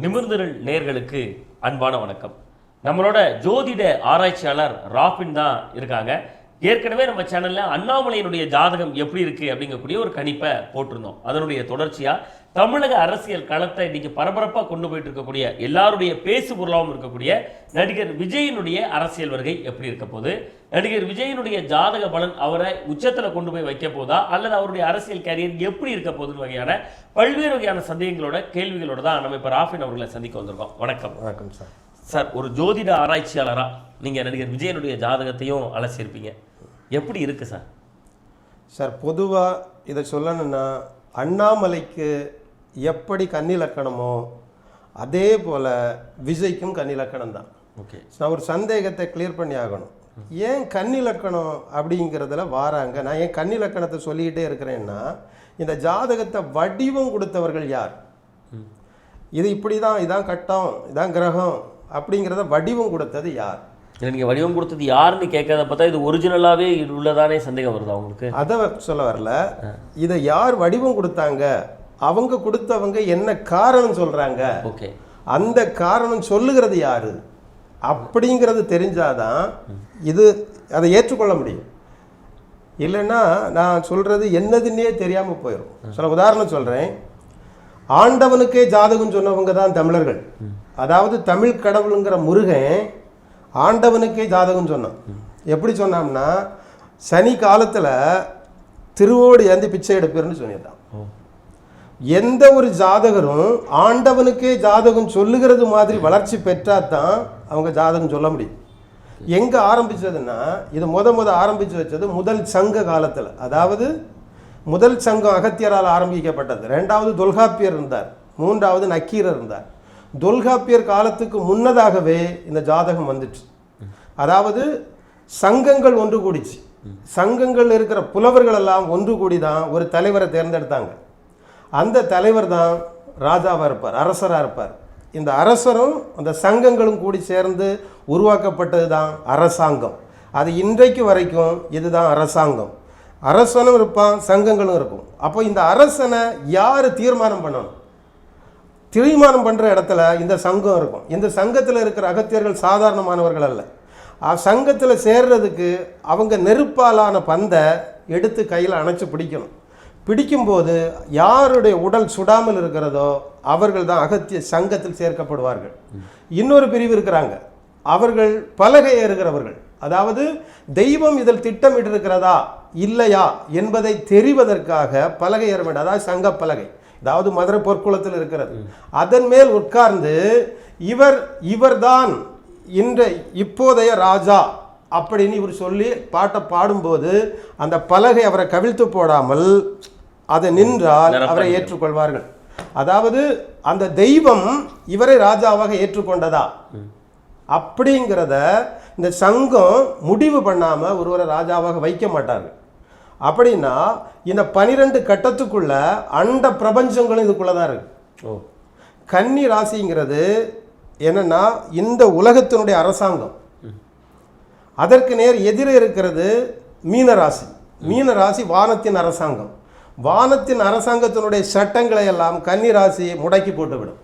நிமிர்ந்திரள் நேர்களுக்கு அன்பான வணக்கம். நம்மளோட ஜோதிட ஆராய்ச்சியாளர் ராபின் தான் இருக்காங்க. ஏற்கனவே நம்ம சேனல்ல அண்ணாமலையினுடைய ஜாதகம் எப்படி இருக்கு அப்படிங்கக்கூடிய ஒரு கணிப்பை போட்டிருந்தோம். அதனுடைய தொடர்ச்சியா தமிழக அரசியல் களத்தை இன்னைக்கு பரபரப்பா கொண்டு போயிட்டு இருக்கக்கூடிய எல்லாருடைய பேசு பொருளாகவும் இருக்கக்கூடிய நடிகர் விஜயினுடைய அரசியல் வருகை எப்படி இருக்க போகுது? நடிகர் விஜயினுடைய ஜாதக பலன் அவரை உச்சத்துல கொண்டு போய் வைக்க போதா? அல்லது அவருடைய அரசியல் கேரியர் எப்படி இருக்க போகுதுன்னு வகையான பல்வேறு வகையான சந்தேகங்களோட கேள்விகளோட தான் நம்ம இப்போ ராஃபின் அவர்களை சந்திக்க வந்திருக்கோம். வணக்கம். வணக்கம் சார். சார் ஒரு ஜோதிட ஆராய்ச்சியாளரா நீங்க நடிகர் விஜயனுடைய ஜாதகத்தையும் அலசியிருப்பீங்க எப்படி இருக்கு சார்? சார் பொதுவாக இதை சொல்லணும்னா அண்ணாமலைக்கு எப்படி கன்னிலக்கணமோ அதே போல் விஜய்க்கும் கன்னிலக்கணம் தான். ஓகே. நான் ஒரு சந்தேகத்தை கிளியர் பண்ணி ஆகணும். ஏன் கன்னிலக்கணம் அப்படிங்கிறதுல வாராங்க? நான் ஏன் கன்னிலக்கணத்தை சொல்லிக்கிட்டே இருக்கிறேன்னா இந்த ஜாதகத்தை வடிவம் கொடுத்தவர்கள் யார்? இது இப்படி தான் இதான் கட்டம் இதான் கிரகம் அப்படிங்கிறத வடிவம் கொடுத்தது யார்? நீங்க வடிவம் கொடுத்தது யாருன்னு கேட்கறத பார்த்தா இது ஒரிஜினலாவே உள்ளதானே சந்தேகம் வருதா உங்களுக்கு அதை சொல்ல வரல. இதை யார் வடிவம் கொடுத்தாங்க? அவங்க கொடுத்தவங்க என்ன காரணம் சொல்றாங்க? ஓகே. அந்த காரணம் சொல்லுகிறது யாரு? அப்படிங்கிறது தெரிஞ்சாதான் இது அதை ஏற்றுக்கொள்ள முடியும். இல்லைன்னா நான் சொல்றது என்னதுன்னே தெரியாம போயிடும் சில உதாரணம் சொல்றேன். ஆண்டவனுக்கே ஜாதகம் சொன்னவங்க தான் தமிழர்கள். அதாவது தமிழ் கடவுளுங்கிற முருகன் ஆண்டவனுக்கே ஜாதகம் சொன்னான். எப்படி சொன்னான்னா சனி காலத்துல திருவோடு ஏந்தி பிச்சை எடுப்பீர்னு சொல்லியிருந்தான். எந்த ஒரு ஜாதகரும் ஆண்டவனுக்கே ஜாதகம் சொல்லுகிறது மாதிரி வளர்ச்சி பெற்றா தான் அவங்க ஜாதகம் சொல்ல முடியும். எங்க ஆரம்பிச்சதுன்னா இது முத முத ஆரம்பிச்சு வச்சது முதல் சங்க காலத்துல. அதாவது முதல் சங்கம் அகத்தியரால் ஆரம்பிக்கப்பட்டது. ரெண்டாவது தொல்காப்பியர் இருந்தார். மூன்றாவது நக்கீரர் இருந்தார். தொல்காப்பியர் காலத்துக்கு முன்னதாகவே இந்த ஜாதகம் வந்துச்சு. அதாவது சங்கங்கள் ஒன்று கூடிச்சு. சங்கங்கள் இருக்கிற புலவர்கள் எல்லாம் ஒன்று கூடி தான் ஒரு தலைவரை தேர்ந்தெடுத்தாங்க. அந்த தலைவர் தான் ராஜாவாக இருப்பார் அரசராக இருப்பார். இந்த அரசரும் அந்த சங்கங்களும் கூடி சேர்ந்து உருவாக்கப்பட்டது தான் அரசாங்கம். அது இன்றைக்கு வரைக்கும் இதுதான் அரசாங்கம். அரசனும் இருப்பான் சங்கங்களும் இருக்கும். அப்போ இந்த அரசனை யார் தீர்மானம் பண்ணணும்? திரிமானம் பண்ணுற இடத்துல இந்த சங்கம் இருக்கும். இந்த சங்கத்தில் இருக்கிற அகத்தியர்கள் சாதாரணமானவர்கள் அல்ல. சங்கத்தில் சேர்றதுக்கு அவங்க நெருப்பாலான பந்தை எடுத்து கையில் அணைச்சி பிடிக்கணும். பிடிக்கும்போது யாருடைய உடல் சுடாமல் இருக்கிறதோ அவர்கள் தான் அகத்திய சங்கத்தில் சேர்க்கப்படுவார்கள். இன்னொரு பிரிவு இருக்கிறாங்க. அவர்கள் பலகை ஏறுகிறவர்கள் அதாவது தெய்வம் இதில் திட்டமிட்டிருக்கிறதா? இல்லையா? என்பதை தெரிவதற்காக பலகை ஏற வேண்டும் அதாவது சங்க பலகை. அதாவது மதுரை பொற்குளத்தில் இருக்கிறது. அதன் மேல் உட்கார்ந்து இவர் இவர்தான் இன்ற இப்போதைய ராஜா அப்படின்னு இவர் சொல்லி பாட்டை பாடும்போது அந்த பலகை அவரை கவிழ்த்து போடாமல் அதை நின்றால் அவரை ஏற்றுக்கொள்வார்கள். அதாவது அந்த தெய்வம் இவரை ராஜாவாக ஏற்றுக்கொண்டதா? அப்படிங்கிறத இந்த சங்கம் முடிவு பண்ணாம ஒருவரை ராஜாவாக வைக்க மாட்டார்கள். அப்படின்னா இந்த பனிரெண்டு கட்டத்துக்குள்ள அண்ட பிரபஞ்சங்களும் இதுக்குள்ள தான் இருக்கு. ஓ. கன்னி ராசிங்கிறது என்னன்னா இந்த உலகத்தினுடைய அரசாங்கம். அதற்கு நேர் எதிரே இருக்கிறது மீன ராசி. மீன ராசி வானத்தின் அரசாங்கம். வானத்தின் அரசாங்கத்தினுடைய சட்டங்களை எல்லாம் கன்னி ராசி முடக்கி போட்டுவிடும்.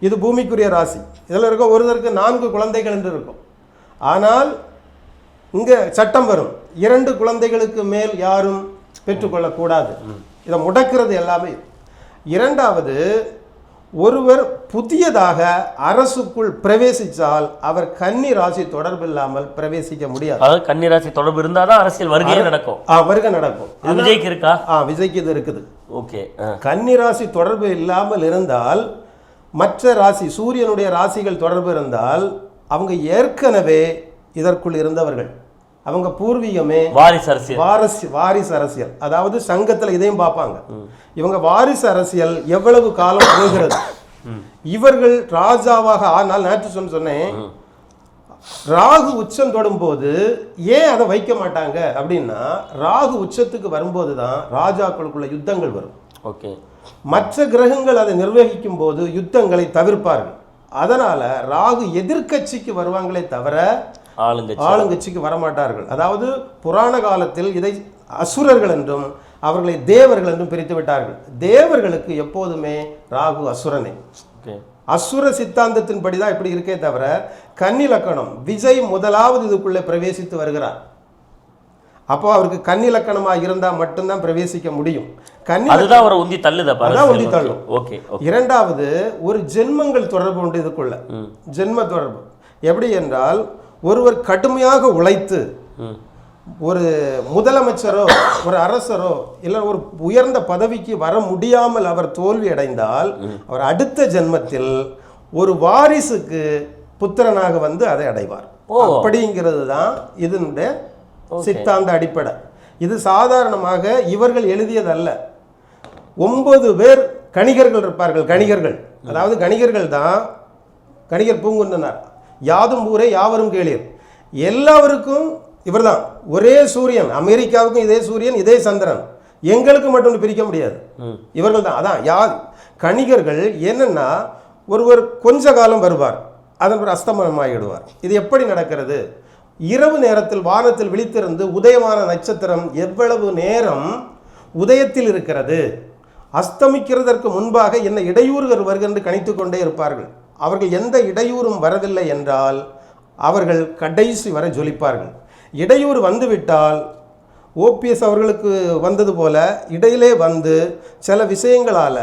இது பூமிக்குரிய ராசி. இதில் இருக்க ஒருத்தருக்கு நான்கு குழந்தைகள் என்று இருக்கும். ஆனால் இங்கே சட்டம் வரும். இரண்டு குழந்தைகளுக்கு மேல் யாரும் பெற்றுக்கொள்ளக்கூடாது. இதை முடக்கிறது எல்லாமே. இரண்டாவது ஒருவர் புதியதாக அரசுக்குள் பிரவேசித்தால் அவர் கன்னி ராசி தொடர்பில்லாமல் பிரவேசிக்க முடியாது. அதாவது கன்னிராசி தொடர்பு இருந்தாதான் அரசியல் வருகையே நடக்கும். ஆ, வருகை நடக்கும். விஜய்க்கு இருக்கா? ஆ விஜய்க்கு இது இருக்குது. ஓகே கன்னி ராசி தொடர்பு இல்லாமல் இருந்தால் மற்ற ராசி சூரியனுடைய ராசிகள் தொடர்பு இருந்தால் அவங்க ஏற்கனவே இதற்குள் இருந்தவர்கள். அவங்க பூர்வீகமே வாரிசு அரசியல் வாரிசு வாரிசு அரசியல் அதாவது சங்கத்துல இதையும் பார்ப்பாங்க. இவங்க வாரிசு அரசியல் எவ்வளவு காலம் போகிறது இவர்கள் ராஜாவாக ஆனால் நேற்று சொன்ன சொன்னேன். ராகு உச்சம் தொடும்போது ஏன் அதை வைக்க மாட்டாங்க? அப்படின்னா ராகு உச்சத்துக்கு வரும்போது தான் ராஜாக்களுக்குள்ள யுத்தங்கள் வரும். ஓகே. மற்ற கிரகங்கள் அதை நிர்வகிக்கும் போது யுத்தங்களை தவிர்ப்பார்கள். அதனால ராகு எதிர்க்கட்சிக்கு வருவாங்களே தவிர ஆளுங்கட்சிக்கு வரமாட்டார்கள். அதாவது புராண காலத்தில் இதை அசுரர்கள் என்றும் அவர்களை தேவர்கள் என்றும் பிரித்து விட்டார்கள். தேவர்களுக்கு எப்போதுமே ராகு அசுரனே. அசுர சித்தாந்தத்தின்படி தான் இப்படி இருக்கே தவிர கன்னிலக்கணம் விஜய் முதலாவது இதுக்குள்ளே பிரவேசித்து வருகிறார். அப்போ அவருக்கு கன்னிலக்கணமாக இருந்தால் மட்டும்தான் பிரவேசிக்க முடியும். கன்னி அதுதான் அவரை உந்தி தள்ளுதா அதான் உந்தி தள்ளும். Okay okay. இரண்டாவது ஒரு ஜென்மங்கள் தொடர்பு உண்டு இதுக்குள்ள. ஜென்ம தொடர்பு. எப்படி என்றால் ஒருவர் கடுமையாக உழைத்து ஒரு முதலமைச்சரோ ஒரு அரசரோ இல்லை ஒரு உயர்ந்த பதவிக்கு வர முடியாமல் அவர் தோல்வி அடைந்தால் அவர் அடுத்த ஜென்மத்தில் ஒரு வாரிசுக்கு புத்திரனாக வந்து அதை அடைவார். அப்படிங்கிறது தான் இதனுடைய சித்தாந்த அடிப்படை. இது சாதாரணமாக இவர்கள் எழுதியதல்ல. ஒன்பது பேர் கணிகர்கள் இருப்பார்கள் கணிகர்கள். அதாவது கணிகர்கள் தான் கணிகர் பூங்குன்றனார். யாதும் ஊரே யாவரும் கேளீர். எல்லாருக்கும் இவர்தான். ஒரே சூரியன் அமெரிக்காவுக்கும் இதே சூரியன் இதே சந்திரன். எங்களுக்கு மட்டும் பிரிக்க முடியாது. இவர்கள் தான் அதான் யா கணிகர்கள் என்னன்னா ஒருவர் கொஞ்ச காலம் வருவார் அதன் பிறகு அஸ்தமனமாகிடுவார் இது எப்படி நடக்கிறது? இரவு நேரத்தில் வானத்தில் விழித்திருந்து உதயமான நட்சத்திரம் எவ்வளவு நேரம் உதயத்தில் இருக்கிறது? அஸ்தமிக்கிறதற்கு முன்பாக என்ன இடையூறுகள் வருகின்ற கணித்து கொண்டே இருப்பார்கள். அவர்கள் எந்த இடையூறும் வரவில்லை என்றால் அவர்கள் கடைசி வரை ஜொலிப்பார்கள். இடையூறு வந்துவிட்டால் ஓபிஎஸ் அவர்களுக்கு வந்தது போல இடையிலே வந்து சில விஷயங்களால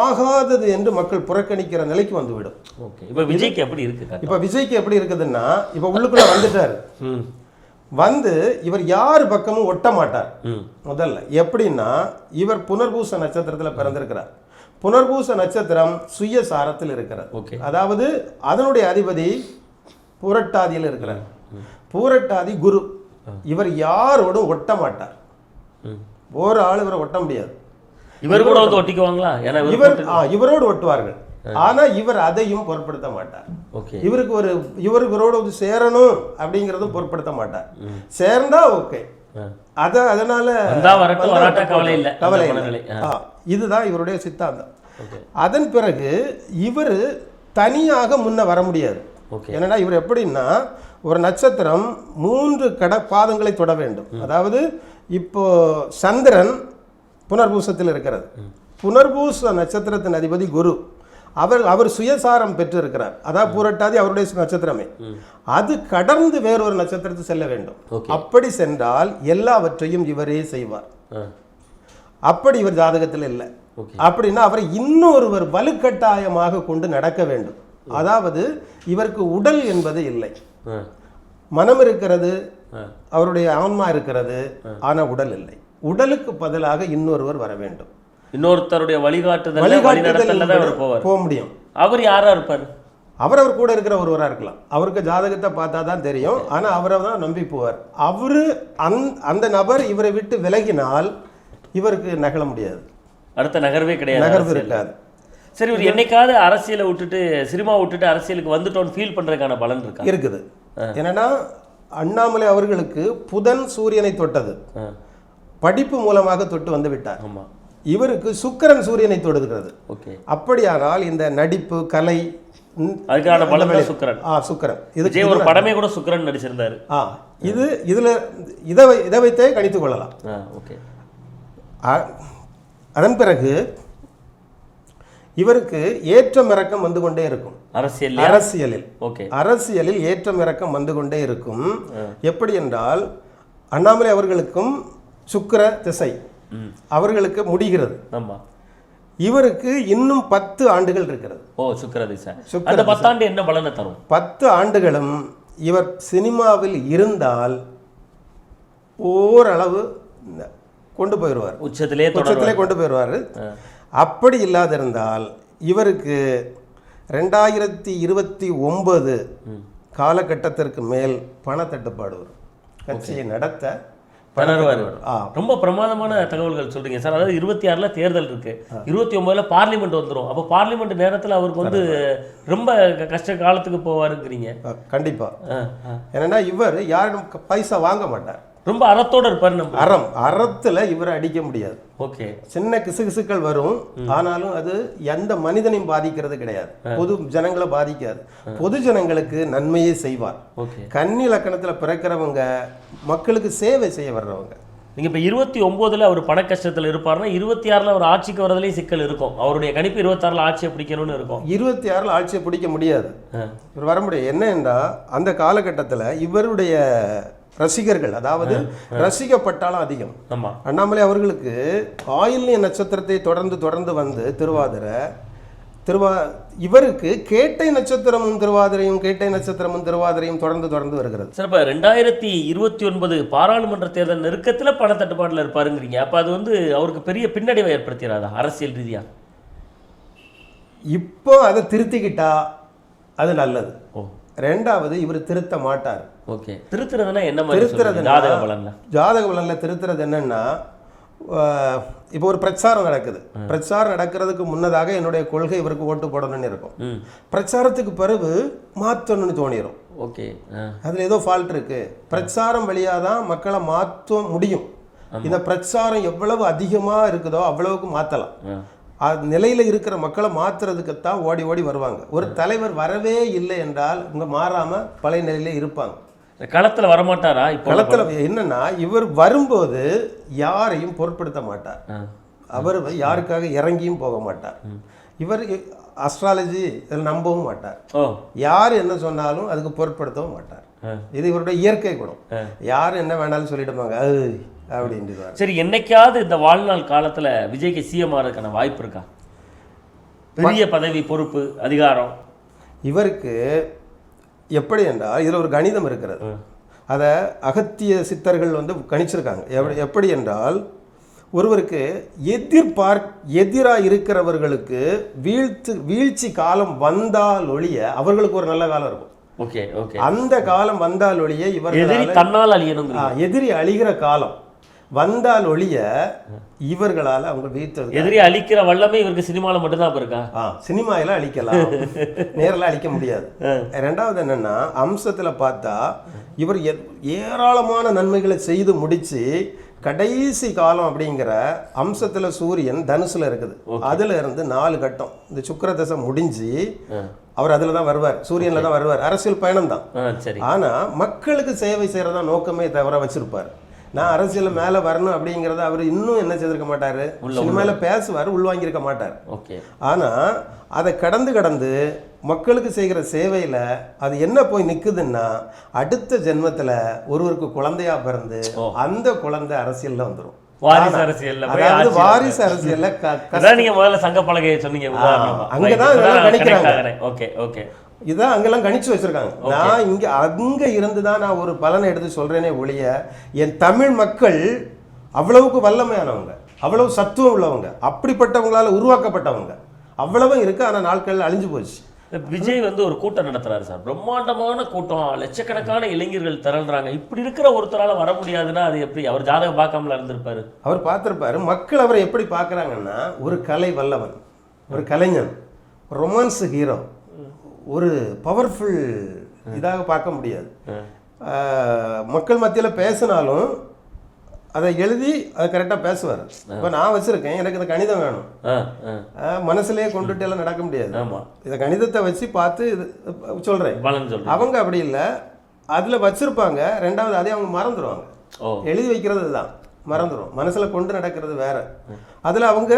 ஆகாதது என்று மக்கள் புறக்கணிக்கிற நிலைக்கு வந்துவிடும். ஓகே. இப்போ விஜய்க்கு எப்படி இருக்கு கட்டம்? இப்போ விஜய்க்கு எப்படி இருக்குதுன்னா இப்போ உள்ளுக்குள்ள வந்துட்டார். ம். வந்து இவர் யார் பக்கமும் ஒட்ட மாட்டார். ம். முதல்ல எப்படின்னா இவர் புனர்பூச நட்சத்திரத்தில் பிறந்திருக்கிறார். புனர்பூச நட்சத்திரம் சுயசாரத்தில் இருக்கிறது. ஓகே. அதாவது அதனுடைய அதிபதி பூரட்டாதியில் இருக்கிறார். பூரட்டாதி குரு. இவர் யாரோடும் ஒட்ட மாட்டார். ஒரு ஆள் இவரை ஒட்ட முடியாது. இவர் கூட வந்து ஒட்டிக்குவாங்களா? ஏன்னா இவர் இவரோடு ஒட்டுவார்கள். ஆனா இவர் அதையும் பொருட்படுத்த மாட்டார். ஓகே. இவருக்கு ஒரு இவர் இவரோட சேரணும் அப்படிங்கிறதும் பொருட்படுத்த மாட்டார். சேர்ந்தா ஓகே. அத அதனால. கவலை இல்ல. கவலை இதுதான் இவருடைய சித்தாந்தம். அதன் பிறகு இவர் தனியாக முன்ன வர முடியாது. என்னன்னா இவர் எப்படின்னா ஒரு நட்சத்திரம் மூன்று கட பாதங்களை தொட வேண்டும். அதாவது இப்போ சந்திரன் புனர்பூசத்தில் இருக்கிறது. புனர்பூச நட்சத்திரத்தின் அதிபதி குரு. அவர் அவர் சுயசாரம் பெற்றிருக்கிறார். அதாவது பூரட்டாதி அவருடைய நட்சத்திரமே. அது கடந்து வேறொரு நட்சத்திரத்துக்கு செல்ல வேண்டும். அப்படி சென்றால் எல்லாவற்றையும் இவரே செய்வார். அப்படி இவர் ஜாதகத்தில் இல்லை. அப்படின்னா அவரை இன்னொருவர் வலுக்கட்டாயமாக கொண்டு நடக்க வேண்டும். அதாவது இவருக்கு உடல் என்பது இல்லை. மனம் இருக்கிறது அவருடைய ஆன்மா இருக்கிறது ஆனா உடல் இல்லை. உடலுக்கு பதிலாக இன்னொருவர் வர வேண்டும். இன்னொருத்தருடைய வழிகாட்டுதல் வழிகாட்டுதல் தான் போவார் போக முடியும். அவர் யாரா இருப்பார்? அவர் அவர் கூட இருக்கிற ஒருவரா இருக்கலாம். அவருக்கு ஜாதகத்தை பார்த்தா தான் தெரியும். ஆனா அவரை தான் நம்பி போவார். அவரு அந் அந்த நபர் இவரை விட்டு விலகினால் இவருக்கு நகல முடியாது. அடுத்த நகர்வே கிடையாது நகர்வு. இருக்காது. சரி இவர் என்னைக்காவது அரசியலை விட்டுட்டு சினிமா விட்டுட்டு அரசியலுக்கு வந்துட்டோம்னு ஃபீல் பண்றதுக்கான பலன் இருக்கா? இருக்குது. என்னன்னா அண்ணாமலை அவர்களுக்கு புதன் சூரியனை தொட்டது. படிப்பு மூலமாக தொட்டு வந்து விட்டார். ஆமா. இவருக்கு சுக்கிரன் சூரியனை தொடுகிறது. ஓகே. அப்படியானால் இந்த நடிப்பு கலை அதுக்கான தான் சுக்கிரன். ஆ சுக்கிரன். இது ஒரு படமே கூட சுக்கிரன் நடிச்சிருந்தாரு. ஆ இது இதுல இதை இதை வைத்தே கணித்துக் கொள்ளலாம். ஓகே. அதன் பிறகு இவருக்கு ஏற்றம் இறக்கம் வந்து கொண்டே இருக்கும். அரசியல் அரசியலில். ஓகே. அரசியலில் ஏற்றம் இறக்கம் வந்து கொண்டே இருக்கும். எப்படி என்றால் அண்ணாமலை அவர்களுக்கும் சுக்கிர திசை. அவர்களுக்கு முடிகிறது. ஆமா. இவருக்கு இன்னும் பத்து ஆண்டுகள் இருக்கிறது. ஓ சுக்கிர திசை சுக்கிர அந்த பத்தாண்டு என்ன பலனை தரும்? பத்து ஆண்டுகளும் இவர் சினிமாவில் இருந்தால் ஓரளவு கொண்டு போயிடுவார். உச்சத்திலே உச்சத்திலே கொண்டு போயிடுவார். அப்படி இல்லாதிருந்தால் இவருக்கு ரெண்டாயிரத்தி இருபத்தி ஒன்பது காலகட்டத்திற்கு மேல் பணத்தட்டுப்பாடு வரும். கட்சியை நடத்த திணறுவாரு. ஆ. ரொம்ப பிரமாதமான தகவல்கள் சொல்றீங்க. சார் அதாவது இருபத்தி ஆறுல தேர்தல் இருக்கு. இருபத்தி ஒன்பதுல பார்லிமெண்ட் வந்துரும். அப்போ பார்லிமெண்ட் நேரத்துல அவருக்கு வந்து ரொம்ப கஷ்ட காலத்துக்கு போவாருங்கிறீங்க. கண்டிப்பா. என்னன்னா இவர் யாரிடம் க- பைசா வாங்க மாட்டார். ரொம்ப அறத்தோட இருப்பாரு நம்ம. அறம். அறத்துல இவரை அடிக்க முடியாது. ஓகே. சின்ன கிசுகிசுக்கள் வரும். ஆனாலும் அது எந்த மனிதனையும் பாதிக்கிறது கிடையாது. பொது ஜனங்களை பாதிக்காது. பொது ஜனங்களுக்கு நன்மையே செய்வார். கன்னி லக்கணத்துல பிறக்கிறவங்க மக்களுக்கு சேவை செய்ய வர்றவங்க. நீங்க இப்ப இருபத்தி ஒன்பதுல அவர் பண கஷ்டத்துல இருப்பாருன்னா இருபத்தி ஆறுல அவர் ஆட்சிக்கு வரதுலயும் சிக்கல் இருக்கும். அவருடைய கணிப்பு இருபத்தாறுல ஆட்சியை பிடிக்கணும்னு இருக்கும். இருபத்தி ஆறில் ஆட்சியை பிடிக்க முடியாது. இவர் வர முடியும் என்ன என்றால் அந்த காலகட்டத்தில் இவருடைய ரசிகர்கள் அதாவது ரசிக்கப்பட்டாலும் அதிகம். ஆமா. அண்ணாமலை அவர்களுக்கு ஆயில்ய நட்சத்திரத்தை தொடர்ந்து தொடர்ந்து வந்து திருவாதிரை திருவா இவருக்கு கேட்டை நட்சத்திரமும் திருவாதிரையும் கேட்டை நட்சத்திரமும் திருவாதிரையும் தொடர்ந்து தொடர்ந்து வருகிறது. சார் இப்போ ரெண்டாயிரத்தி இருபத்தி ஒன்பது பாராளுமன்ற தேர்தல் நெருக்கத்துல பண தட்டுப்பாடுல இருப்பாருங்கிறீங்க. அப்ப அது வந்து அவருக்கு பெரிய பின்னடைவை ஏற்படுத்திடாதா அரசியல் ரீதியா? இப்போ அதை திருத்திக்கிட்டா அது நல்லது. ரெண்டாவது இவர் திருத்த மாட்டார். ஓகே. திருத்துறதுன்னா என்ன மாதிரி சொல்றீங்க? ஜாதக பலன்ல. ஜாதக பலனில் திருத்துறது என்னன்னா இப்போ ஒரு பிரச்சாரம் நடக்குது. பிரச்சாரம் நடக்கிறதுக்கு முன்னதாக என்னுடைய கொள்கை இவருக்கு ஓட்டு போடணும்னு இருக்கும். பிரச்சாரத்துக்கு பிறகு மாற்றணும்னு தோணிடும் ஓகே. அதில் ஏதோ ஃபால்ட் இருக்கு. பிரச்சாரம் வழியாக தான் மக்களை மாற்ற முடியும். இந்த பிரச்சாரம் எவ்வளவு அதிகமாக இருக்குதோ அவ்வளவுக்கு மாற்றலாம் அது நிலையில் இருக்கிற மக்களை மாற்றுறதுக்குத்தான் ஓடி ஓடி வருவாங்க. ஒரு தலைவர் வரவே இல்லை என்றால் இவங்க மாறாமல் பழைய நிலையிலே இருப்பாங்க. இந்த களத்துல வரமாட்டாரா? இப்போ களத்தில் என்னன்னா இவர் வரும்போது யாரையும் பொருட்படுத்த மாட்டார். அவர் யாருக்காக இறங்கியும் போக மாட்டார். இவர் அஸ்ட்ராலஜி இதில் நம்பவும் மாட்டார். யார் என்ன சொன்னாலும் அதுக்கு பொருட்படுத்தவும் மாட்டார். இது இவருடைய இயற்கை குணம். யார் என்ன வேணாலும் சொல்லிடுவாங்க அது அப்படின்ட்டு சரி என்னைக்காவது இந்த வாழ்நாள் காலத்துல விஜய்க்கு சிஎம் ஆகிறதுக்கான வாய்ப்பு இருக்கா? பெரிய பதவி பொறுப்பு அதிகாரம். இவருக்கு எப்படி என்றால் இதில் ஒரு கணிதம் இருக்கிறது. அதை அகத்திய சித்தர்கள் வந்து கணிச்சிருக்காங்க. எப்படி என்றால் ஒருவருக்கு எதிர்பார்க் எதிராக இருக்கிறவர்களுக்கு வீழ்த்து வீழ்ச்சி காலம் வந்தால் ஒழிய அவர்களுக்கு ஒரு நல்ல காலம் இருக்கும். Okay okay. அந்த காலம் வந்தால் ஒழிய தன்னால் அழியணும் ஆ, எதிரி அழிகிற காலம். வந்தால் ஒழிய இவர்களால் அவங்க வீழ்த்தது எதிரி அழிக்கிற வல்லமே இவருக்கு சினிமால மட்டும்தான் இப்ப இருக்கா? ஆ சினிமாவில் அழிக்கலாம். நேரில் அழிக்க முடியாது. ரெண்டாவது என்னன்னா அம்சத்தில் பார்த்தா இவர் ஏராளமான நன்மைகளை செய்து முடிச்சு கடைசி காலம் அப்படிங்கிற அம்சத்தில் சூரியன் தனுசுல இருக்குது. அதுல இருந்து நாலு கட்டம். இந்த சுக்கிர தசை முடிஞ்சு அவர் அதில் தான் வருவார். சூரியனில் தான் வருவார். அரசியல் பயணம் தான் ஆ சரி. ஆனா மக்களுக்கு சேவை செய்யறதா நோக்கமே தவிர வச்சிருப்பார். நான் அரசியல் மேல வரணும் அப்படிங்கறத அவர் இன்னும் என்ன செய்திருக்க மாட்டாரு? சினிமால பேசுவார் உள்வாங்கியிருக்க மாட்டார். ஓகே. ஆனா அதை கடந்து கடந்து மக்களுக்கு செய்கிற சேவையில அது என்ன போய் நிக்குதுன்னா அடுத்த ஜென்மத்துல ஒருவருக்கு குழந்தையா பிறந்து அந்த குழந்தை அரசியல்ல வந்துரும். வாரிசு அரசியல்ல போய் அதாவது ஆட்சியில வாரிசு அரசியல்ல நீங்க முதல்ல சங்க பலகையை சொன்னீங்க அங்கதான் கணிக்கிறாங்க. Okay okay. இதான் அங்கெல்லாம் கணிச்சு வச்சிருக்காங்க. நான் இங்க அங்க இருந்து தான் நான் ஒரு பலனை எடுத்து சொல்றேனே ஒழிய என் தமிழ் மக்கள் அவ்வளவுக்கு வல்லமையானவங்க அவ்வளவு சத்துவம் உள்ளவங்க அப்படிப்பட்டவங்களால உருவாக்கப்பட்டவங்க. அவ்வளவும் இருக்கு ஆனா நாட்கள் அழிஞ்சு போச்சு. விஜய் வந்து ஒரு கூட்டம் நடத்துறாரு சார். பிரம்மாண்டமான கூட்டம். லட்சக்கணக்கான இளைஞர்கள் திரள்றாங்க. இப்படி இருக்கிற ஒருத்தரால வர முடியாதுன்னா அது எப்படி? அவர் ஜாதகம் பார்க்காமல இருந்திருப்பாரு. அவர் பார்த்திருப்பாரு. மக்கள் அவரை எப்படி பார்க்கறாங்கன்னா ஒரு கலை வல்லவன் ஒரு கலைஞன் ரொமான்ஸ் ஹீரோ ஒரு பவர்ஃபுல் இதாக பார்க்க முடியாது. மக்கள் மத்தியில் பேசினாலும் அதை எழுதி அதை கரெக்டாக பேசுவார். இப்போ நான் வச்சுருக்கேன் எனக்கு இந்த கணிதம் வேணும். மனசுலயே கொண்டுட்டு எல்லாம் நடக்க முடியாது. ஆமா. இந்த கணிதத்தை வச்சு பார்த்து இது சொல்கிறேன் அவங்க அப்படி இல்லை. அதில் வச்சிருப்பாங்க. ரெண்டாவது அதே அவங்க மறந்துடுவாங்க எழுதி வைக்கிறது தான். மறந்துடும் மனசில் கொண்டு நடக்கிறது வேற. அதில் அவங்க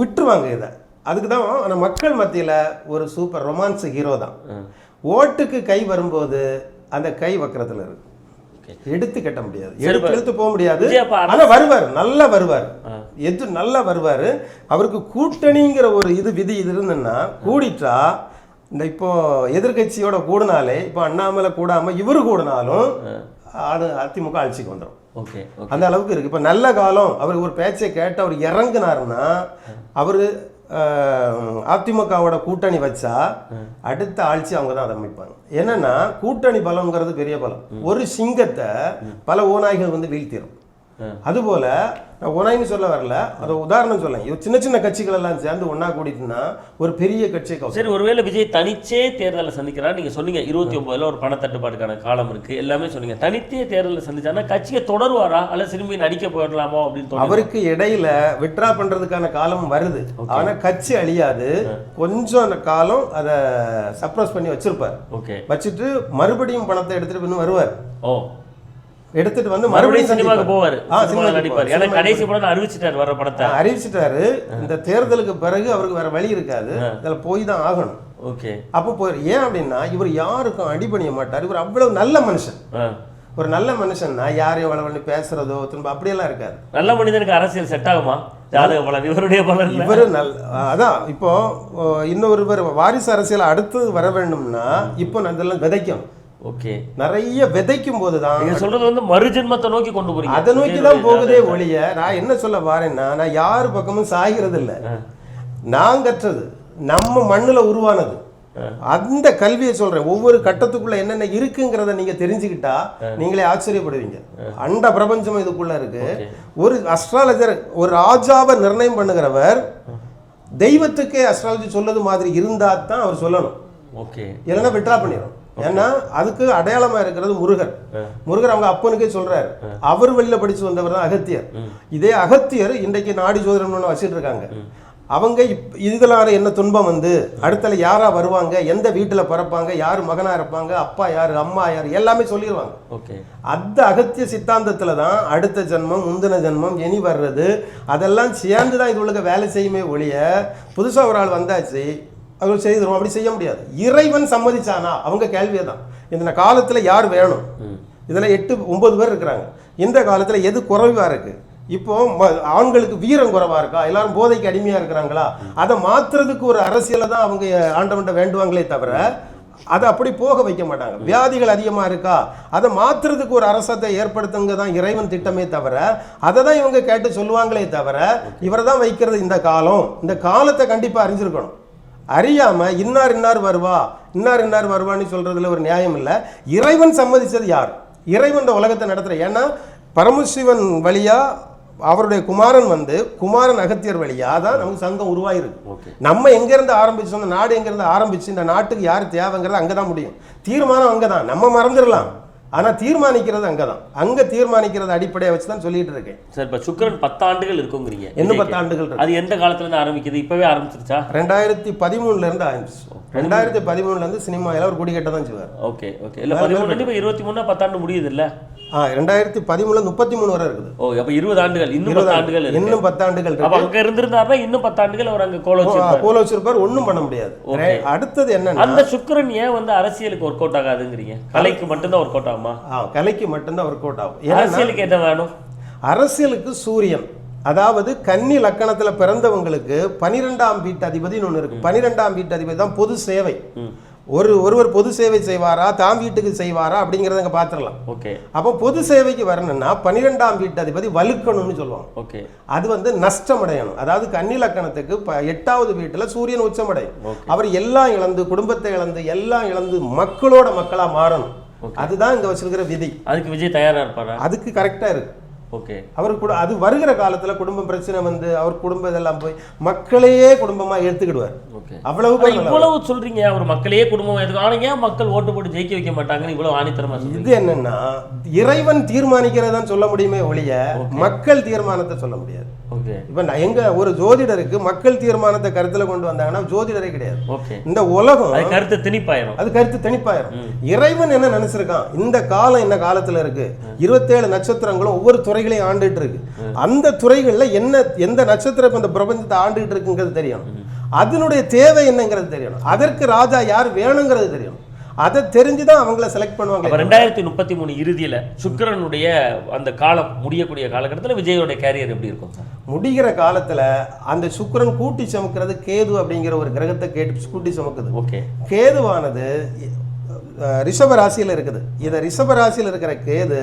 விட்டுருவாங்க இதை. அதுக்கு தான் ஆனா மக்கள் மத்தியில் ஒரு சூப்பர் ரொமான்ஸ் ஹீரோ தான். ஓட்டுக்கு கை வரும்போது அந்த கை வக்கரத்தில் இருக்கு. எடுத்து கட்ட முடியாது. எடுத்து எடுத்து போக முடியாது. விஜய் அப்ப அரசு- ஆனா வருவார் நல்லா வருவார். எது நல்லா வருவார்? அவருக்கு கூட்டணிங்கிற ஒரு இது விதி இது இருந்துன்னா கூடிட்டா இந்த இப்போ எதிர்க்கட்சியோட கூடினாலே இப்போ அண்ணாமலை கூடாம இவரு கூடினாலும் அது அதிமுக ஆட்சிக்கு வந்துடும் ஓகே ஓகே அந்த அளவுக்கு இருக்கு. இப்போ நல்ல காலம் அவர் ஒரு பேச்சை கேட்டு அவர் இறங்குனாருன்னா அவர் அதிமுகவோட கூட்டணி வச்சா அடுத்த ஆட்சி அவங்க தான் அதை அமைப்பாங்க. என்னன்னா கூட்டணி பலம்ங்கிறது பெரிய பலம். ஒரு சிங்கத்தை பல ஓநாய்கள் வந்து வீழ்த்திடும் அதுபோல நான் ஓநாய்னு சொல்ல வரல அதை உதாரணம் சொல்லேன் இது சின்ன சின்ன கட்சிகள் எல்லாம் சேர்ந்து ஒண்ணா கூடிட்டுனா ஒரு பெரிய கட்சியை சரி ஒருவேளை விஜய் தனிச்சே தேர்தலை சந்திக்கிறார் நீங்க சொன்னீங்க. இருபத்தி ஒன்பதுல ஒரு பணத்தட்டுப்பாடுக்கான காலம் இருக்கு. எல்லாமே சொன்னீங்க. தனித்தே தேர்தலை சந்திச்சாருன்னா கட்சியை தொடருவாரா? அல்ல திரும்பி நடிக்க போயிடலாமோ அப்படின்னு அவருக்கு இடையில விட்ரா பண்றதுக்கான காலம் வருது. ஆனா கட்சி அழியாது. கொஞ்சம் அந்த காலம் அதை சப்ரஸ் பண்ணி வச்சிருப்பார். ஓகே வச்சுட்டு மறுபடியும் பணத்தை எடுத்துட்டு இன்னும் வருவார். ஓ. எடுத்துட்டு வந்து மறுபடியும் சினிமாவுக்கு. போவாரு. ஆ, சினிமாவுக்கு நடிப்பார். ஏன்னா கடைசி படம் அறிவிச்சிட்டார் வர படத்தை. அறிவிச்சிட்டாரு. இந்த தேர்தலுக்கு பிறகு அவருக்கு வேற வழி இருக்காது. இதுல போய் தான் ஆகணும். ஓகே. அப்போ போய் ஏன் அப்படின்னா இவர் யாருக்கும் அடிபணிய மாட்டார். இவர் அவ்வளவு நல்ல மனுஷன். ஒரு நல்ல மனுஷன்னா யாரையும் வளவழி பேசுறதோ திரும்ப அப்படியெல்லாம் இருக்காது. நல்ல மனிதனுக்கு அரசியல் செட் ஆகுமா? இவருடைய பலன். இவர் நல் அதான் இப்போ ஓ, இன்னொருவர் வாரிசு அரசியல் அடுத்து வர வேண்டும்னா இப்போ அதெல்லாம் விதைக்கும் ஓகே. நிறைய விதைக்கும் போதுதான். நீங்க சொல்றது வந்து மறுஜென்மத்தை நோக்கி கொண்டு போறீங்க. அதை நோக்கி தான் போகுதே ஒழிய நான் என்ன சொல்ல வாரேன்னா நான் யார் பக்கமும் சாகிறது இல்லை. நான் கற்றது நம்ம மண்ணுல உருவானது. அந்த கல்வியை சொல்றேன். ஒவ்வொரு கட்டத்துக்குள்ள என்னென்ன இருக்குங்கிறத நீங்க தெரிஞ்சுக்கிட்டா நீங்களே ஆச்சரியப்படுவீங்க. அண்ட பிரபஞ்சம் இதுக்குள்ள இருக்கு. ஒரு அஸ்ட்ராலஜர் ஒரு ராஜாவை நிர்ணயம் பண்ணுகிறவர் தெய்வத்துக்கே அஸ்ட்ராலஜி சொல்லது மாதிரி இருந்தா தான் அவர் சொல்லணும். ஓகே. இல்லைன்னா விட்ரா பண்ணிடும் ஏன்னா அதுக்கு அடையாளமா இருக்கிறது முருகர் முருகர் அவங்க அப்பனுக்கே சொல்றாரு. அவர் வழியில படிச்சு வந்தவர் தான் அகத்தியர். இதே அகத்தியர் இன்றைக்கு நாடி ஜோதிடம்னு வச்சிட்டு இருக்காங்க. அவங்க இப் இதனால என்ன துன்பம் வந்து அடுத்தல யாரா வருவாங்க எந்த வீட்டுல பிறப்பாங்க யார் மகனா இருப்பாங்க அப்பா யாரு அம்மா யாரு எல்லாமே சொல்லிடுவாங்க ஓகே. அந்த அகத்திய சித்தாந்தத்துல தான் அடுத்த ஜென்மம் முந்தின ஜென்மம் இனி வர்றது அதெல்லாம் சேர்ந்து தான் இது உலக வேலை செய்யுமே ஒழிய புதுசா ஒரு ஆள் வந்தாச்சு அவர் செய்திருவோம் அப்படி செய்ய முடியாது. இறைவன் சம்மதிச்சானா? அவங்க கேள்வியே தான் இந்த காலத்துல யார் வேணும்? இதுல எட்டு ஒன்பது பேர் இருக்கிறாங்க. இந்த காலத்துல எது குறைவா இருக்கு? இப்போ ஆண்களுக்கு வீரம் குறைவா இருக்கா? எல்லாரும் போதைக்கு அடிமையா இருக்கிறாங்களா? அதை மாத்துறதுக்கு ஒரு அரசியலை தான் அவங்க ஆண்டவன்ட்ட வேண்டுவாங்களே தவிர அதை அப்படி போக வைக்க மாட்டாங்க. வியாதிகள் அதிகமாக இருக்கா? அதை மாத்துறதுக்கு ஒரு அரசத்தை ஏற்படுத்துங்க தான் இறைவன் திட்டமே தவிர அதை தான் இவங்க கேட்டு சொல்லுவாங்களே தவிர இவரை தான் வைக்கிறது இந்த காலம். இந்த காலத்தை கண்டிப்பாக அறிஞ்சிருக்கணும். அறியாம இன்னார் இன்னார் வருவா இன்னார் இன்னார் வருவான்னு சொல்றதுல ஒரு நியாயம் இல்லை. இறைவன் சம்மதிச்சது யார்? இறைவன் உலகத்தை நடத்துற. ஏன்னா பரமசிவன் வழியா அவருடைய குமாரன் வந்து குமாரன் அகத்தியர் வழியா தான் நமக்கு சங்கம் உருவாயிருக்கு. நம்ம எங்கேருந்து ஆரம்பிச்சோம் இந்த நாடு எங்கேருந்து ஆரம்பிச்சு இந்த நாட்டுக்கு யார் தேவைங்கிறது அங்கே தான் முடியும். தீர்மானம் அங்கே தான் நம்ம மறந்துடலாம். ஆனால் தீர்மானிக்கிறது அங்கே தான் அங்கே தீர்மானிக்கிறது அடிப்படையை வச்சு தான் சொல்லிட்டு இருக்கேன். சார் இப்ப சுக்கிரன் பத்தாண்டுகள் இருக்குங்கிறீங்க. இன்னும் பத்து ஆண்டுகள் இருக்கு? அது எந்த காலத்துல இருந்து ஆரம்பிக்குது? இப்பவே ஆரம்பிச்சிருச்சா? ரெண்டாயிரத்தி பதிமூணுல இருந்து ஆரம்பிச்சு. ரெண்டாயிரத்தி பதிமூணுல இருந்து சினிமாவில் ஒரு குடிக்கட்ட தான் செய்வார். Okay okay. இல்ல பதிமூணு இப்ப இருபத்தி மூணு பத்தாண்டு முடியுது இல்ல ஆ ரெண்டாயிரத்தி பதிமூணுல முப்பத்தி மூணு வரை இருக்குது. ஓ அப்ப இருபது ஆண்டுகள் இன்னும் பத்து ஆண்டுகள் இன்னும் பத்தாண்டுகள் இருக்கு. அங்க இருந்திருந்தாருன்னா இன்னும் பத்தாண்டுகள் அவர் அங்க கோல வச்சிருப்பாரு. போல வச்சிருப்பார் ஒன்றும் பண்ண முடியாது. அடுத்தது என்னன்னா அந்த சுக்கிரன் ஏன் வந்து அரசியலுக்கு ஒர்க் அவுட் ஆகாதுங்கிறீங்க? கலைக்கு மட்டும்தான் ஒர்க் அவுட் ஆகுமா? ஆ, கலைக்கு மட்டும்தான் ஒர்க் அவுட் ஆகும். அரசியலுக்கு என்ன வேணும்? அரசியலுக்கு சூரியன். அதாவது கன்னி லக்கணத்துல பிறந்தவங்களுக்கு பனிரெண்டாம் வீட்டு அதிபதினு ஒன்று இருக்கு. பனிரெண்டாம் வீட்டு அதிபதி தான் பொது சேவை. ஒரு ஒருவர் பொது சேவை செய்வாரா தாம் வீட்டுக்கு செய்வாரா அப்படிங்கிறத அங்கே பார்த்துடலாம் ஓகே. அப்போ பொது சேவைக்கு வரணும்னா பன்னிரெண்டாம் வீட்டு அதிபதி வலுக்கணும்னு சொல்லுவாங்க. ஓகே. அது வந்து நஷ்டமடையணும். அதாவது கன்னி லக்கணத்துக்கு எட்டாவது வீட்டுல சூரியன் உச்சமடையும். அவர் எல்லாம் இழந்து குடும்பத்தை இழந்து எல்லாம் இழந்து மக்களோட மக்களா மாறணும். அதுதான் இங்க வச்சிருக்கிற விதி. அதுக்கு விஜய் தயாரா இருப்பாரா? அதுக்கு கரெக்டா இருக்கு. ஓகே. அவர் கூட அது வருகிற காலத்துல குடும்ப பிரச்சனை வந்து அவர் குடும்பம் இதெல்லாம் போய் மக்களையே குடும்பமா ஏத்துக்கிடுவார். ஓகே. அவ்வளவு. இவ்வளவு சொல்றீங்க அவர் மக்களே குடும்பம் எதுக்கு ஆனா ஏன் மக்கள் ஓட்டு போட்டு ஜெயிக்க வைக்க மாட்டாங்கன்னு இவ்வளவு ஆணித்தரமா இது என்னன்னா இறைவன் தீர்மானிக்கிறதான் சொல்ல முடியுமே ஒழிய மக்கள் தீர்மானத்தை சொல்ல முடியாது. ஓகே. இப்ப நான் எங்க ஒரு ஜோதிடருக்கு மக்கள் தீர்மானத்தை கருத்துல கொண்டு வந்தாங்கன்னா ஜோதிடரே கிடையாது. இந்த உலகம் கருத்து திணிப்பாயிரும். அது கருத்து தனிப்பாயிரும் இறைவன் என்ன நினைச்சிருக்கான்? இந்த காலம் என்ன காலத்துல இருக்கு. இருபத்தேழு நட்சத்திரங்களும் ஒவ்வொரு துறைகளையும் ஆண்டுட்டு இருக்கு. அந்த துறைகள்ல என்ன எந்த நட்சத்திரம் இந்த பிரபஞ்சத்தை ஆண்டுகிட்டு இருக்குங்கிறது தெரியணும் அதனுடைய தேவை என்னங்கிறது தெரியணும் அதற்கு ராஜா யார் வேணுங்கிறது தெரியணும் அதை தெரிஞ்சுதான் அவங்கள செலக்ட் பண்ணுவாங்க ரெண்டாயிரத்தி முப்பத்தி மூணு இறுதியில சுக்கிரனுடைய அந்த காலம் முடியக்கூடிய காலகட்டத்துல விஜயோட கேரியர் எப்படி இருக்கும் முடிகிற காலத்துல அந்த சுக்கிரன் கூட்டி சுமக்கிறது கேது அப்படிங்கிற ஒரு கிரகத்தை கேட்டு கூட்டி சுமக்குது. ஓகே. கேதுவானது ரிஷப ராசியில் இருக்குது. இதை ரிஷப ராசியில் இருக்கிற கேது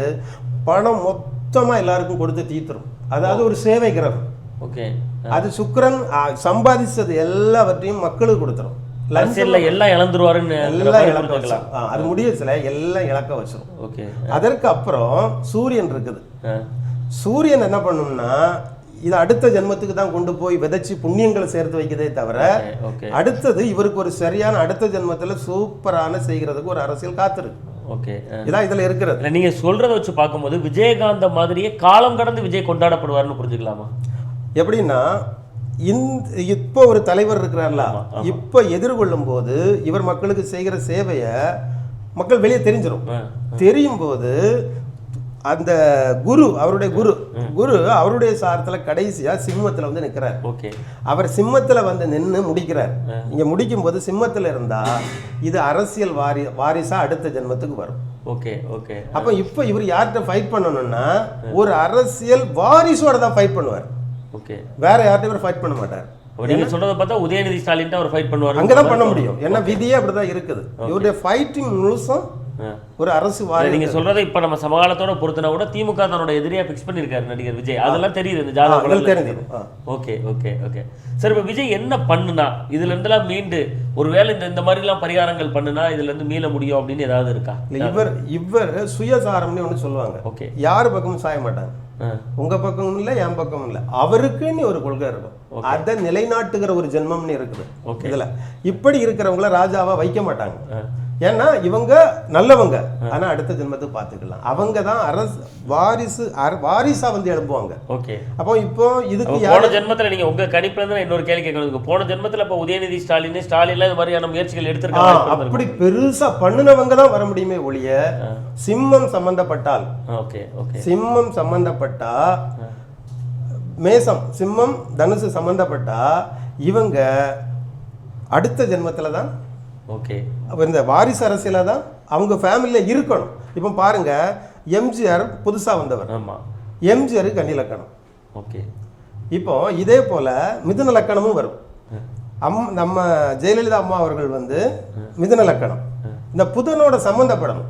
பணம் மொத்தமா எல்லாருக்கும் கொடுத்து தீத்துரும். அதாவது ஒரு சேவை கிரகம். ஓகே. அது சுக்கிரன் சம்பாதிச்சது எல்லாவற்றையும் மக்களுக்கு கொடுத்துரும். அரசியல்ல எல்லாம் இழந்துருவாருன்னு எல்லாம் இழக்க அஹ், அது முடியச்சில எல்லாம் இழக்க வச்சிரும். ஓகே. அதற்கு அப்புறம் சூரியன் இருக்குது. சூரியன் என்ன பண்ணும்னா இது அடுத்த ஜென்மத்துக்கு தான் கொண்டு போய் விதைச்சு புண்ணியங்களை சேர்த்து வைக்கதே தவிர ஓகே. அடுத்தது இவருக்கு ஒரு சரியான அடுத்த ஜென்மத்துல சூப்பரான செய்கிறதுக்கு ஒரு அரசியல் காத்திருக்கு. ஓகே. இதான் இதுல இருக்கிறது இல்ல நீங்க சொல்றத வச்சு பார்க்கும்போது விஜயகாந்த மாதிரியே காலம் கடந்து விஜய் கொண்டாடப்படுவார்னு புரிஞ்சுக்கலாமா எப்படின்னா இந்த இப்போ ஒரு தலைவர் இருக்கிறார்ல இப்போ எதிர்கொள்ளும் போது இவர் மக்களுக்கு செய்கிற சேவையை மக்கள் வெளியே தெரிஞ்சிடும். தெரியும் போது அந்த குரு அவருடைய குரு குரு அவருடைய சாரத்துல கடைசியா சிம்மத்துல வந்து நிக்கிறார். ஓகே. அவர் சிம்மத்துல வந்து நின்னு முடிக்கிறார். இங்க முடிக்கும் போது சிம்மத்துல இருந்தா இது அரசியல் வாரி வாரிசா அடுத்த ஜென்மத்துக்கு வரும். Okay okay. அப்ப இப்ப இவர் யார்கிட்ட ஃபைட் பண்ணணும்னா ஒரு அரசியல் வாரிசோட தான் ஃபைட் பண்ணுவார். ஓகே. வேற யார்கிட்ட இவர் ஃபைட் பண்ண மாட்டார். நீங்க சொல்றத பார்த்தா உதயநிதி ஸ்டாலின் அவர் ஃபைட் பண்ணுவாரு அங்கதான் பண்ண முடியும். ஏன்னா விதியே அப்படிதான் இருக்குது. இவருடைய ஃபைட்டிங் முழுசும். ஒரு அரசு நீங்க சொல்றதை இப்ப நம்ம சமகாலத்தோட பொறுத்தனா கூட திமுக தன்னோட எதிரியா பிக்ஸ் பண்ணிருக்காரு நடிகர் விஜய். அதெல்லாம் தெரியுது இந்த ஜாதகம். Okay okay okay. சார் இப்போ விஜய் என்ன பண்ணுனா இதுல இருந்தெல்லாம் மீண்டு ஒருவேளை இந்த இந்த மாதிரி எல்லாம் பரிகாரங்கள் பண்ணுனா இதுல இருந்து மீள முடியும் அப்படின்னு ஏதாவது இருக்கா? இவர் இவர் சுயசாரம்னு ஒன்று சொல்லுவாங்க. ஓகே. யார் பக்கமும் சாய மாட்டாங்க. உங்க பக்கமும் இல்லை என் பக்கமும் இல்லை. அவருக்குன்னு ஒரு கொள்கை இருக்கும். அதை நிலைநாட்டுகிற ஒரு ஜென்மம்னு இருக்குது. இதுல. இப்படி இருக்கிறவங்கள ராஜாவா வைக்க மாட்டாங்க. ஏன்னா இவங்க நல்லவங்க. ஆனா அடுத்த ஜென்மத்துக்கு பார்த்துக்கலாம். அவங்க தான் அரசு வாரிசு வாரிசா வந்து எழுப்புவாங்க ஓகே. அப்போ இப்போ இதுக்கு போன ஜென்மத்துல நீங்க உங்க கணிப்புல இருந்து இன்னொரு கேள்வி கேட்கணும். போன ஜென்மத்துல இப்ப உதயநிதி ஸ்டாலின் ஸ்டாலின்ல இந்த மாதிரியான முயற்சிகள் எடுத்திருக்காங்க அப்படி பெருசா பண்ணுனவங்க தான் வர முடியுமே ஒழிய சிம்மம் சம்பந்தப்பட்டால். Okay okay. சிம்மம் சம்பந்தப்பட்டா மேசம் சிம்மம் தனுசு சம்பந்தப்பட்டா இவங்க அடுத்த ஜென்மத்துல தான் ஓகே. அப்ப இந்த வாரிசு அரசியல தான் அவங்க ஃபேமிலியில் இருக்கணும். இப்போ பாருங்க எம்ஜிஆர் புதுசா வந்தவர். ஆமா. எம்ஜிஆர் கன்னிலக்கணம் ஓகே. இப்போ இதே போல மிதுன லக்கணமும் வரும். அம் நம்ம ஜெயலலிதா அம்மா அவர்கள் வந்து மிதுன லக்கணம். இந்த புதனோட சம்மந்தப்படணும்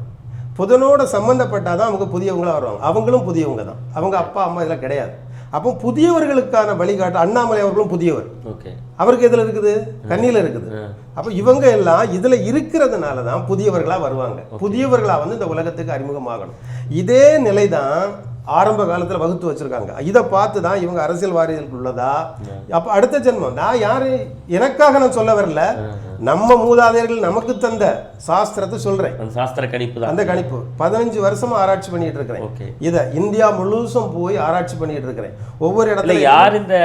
புதனோட சம்மந்தப்பட்டாதான் அவங்க புதியவங்களா வருவாங்க. அவங்களும் புதியவங்க தான். அவங்க அப்பா அம்மா இதெல்லாம் கிடையாது. அப்போ புதியவர்களுக்கான வழிகாட்டு அண்ணாமலை அவர்களும் புதியவர். ஓகே. அவருக்கு எதுல இருக்குது? கண்ணியில இருக்குது. அப்போ இவங்க எல்லாம் இதுல இருக்கிறதுனால தான் புதியவர்களா வருவாங்க. புதியவர்களா வந்து இந்த உலகத்துக்கு அறிமுகமாகணும். இதே நிலைதான் ஆரம்ப காலத்துல வகுத்து வச்சிருக்காங்க. இதை பார்த்து தான் இவங்க அரசியல்வாதிகளுக்கு உள்ளதா? அப்ப அடுத்த ஜென்மம் நான் யாரு? எனக்காக நான் சொல்ல வரல. நம்ம மூதாதையர்கள் நமக்கு தந்த சாஸ்திரத்தை சொல்றேன். அந்த சாஸ்திர கணிப்பு தான். அந்த கணிப்பு. பதினஞ்சு வருஷமா ஆராய்ச்சி பண்ணிட்டு இருக்கிறேன் இதை இந்தியா முழுசும் போய் ஆராய்ச்சி பண்ணிட்டு இருக்கிறேன் ஒவ்வொரு இடத்துல யார் இந்த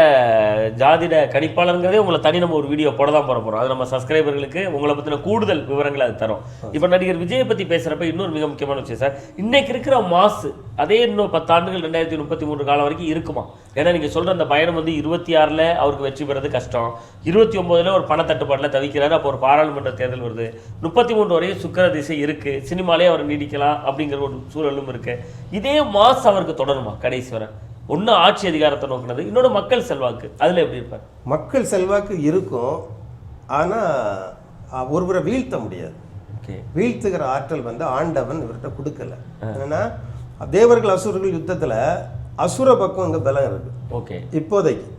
ஜாதிட கணிப்பாளருங்கிறதே உங்களை தனி நம்ம ஒரு வீடியோ போட தான் போற போறோம். அது நம்ம சப்ஸ்கிரைபர்களுக்கு உங்களை பத்தின கூடுதல் விவரங்களை அது தரும். இப்போ நடிகர் விஜயை பத்தி பேசுறப்ப இன்னொரு மிக முக்கியமான விஷயம் சார். இன்னைக்கு இருக்கிற மாசு அதே இன்னும் பத்து ஆண்டுகள் ரெண்டாயிரத்தி முப்பத்தி மூன்று காலம் வரைக்கும் இருக்குமா? ஏன்னா நீங்க சொல்ற அந்த பயணம் வந்து இருபத்தி ஆறுல அவருக்கு வெற்றி பெறது கஷ்டம். இருபத்தி ஒன்பதுல ஒரு பணத்தட்டுப்பாட்டுல தவிக்கிறாரு. அப்போ ஒரு பாராளுமன்ற தேர்தல் வருது. முப்பத்தி மூன்று வரையும் சுக்கிர திசை இருக்கு. சினிமாலே அவர் நீடிக்கலாம் அப்படிங்கிற ஒரு சூழலும் இருக்கு. இதே மாஸ் அவருக்கு தொடருமா? கடைசி வரை. ஒண்ணு ஆட்சி அதிகாரத்தை நோக்கினது இன்னொன்று மக்கள் செல்வாக்கு. அதுல எப்படி இருப்பார்? மக்கள் செல்வாக்கு இருக்கும். ஆனா அஹ், ஒருவரை வீழ்த்த முடியாது. ஓகே. வீழ்த்துகிற ஆற்றல் வந்து ஆண்டவன் இவர்கிட்ட கொடுக்கல. என்னன்னா தேவர்கள் அசுரர்கள் யுத்தத்துல அசுர பக்கம் இங்க பலம் இருக்கு. ஓகே. இப்போதைக்கு.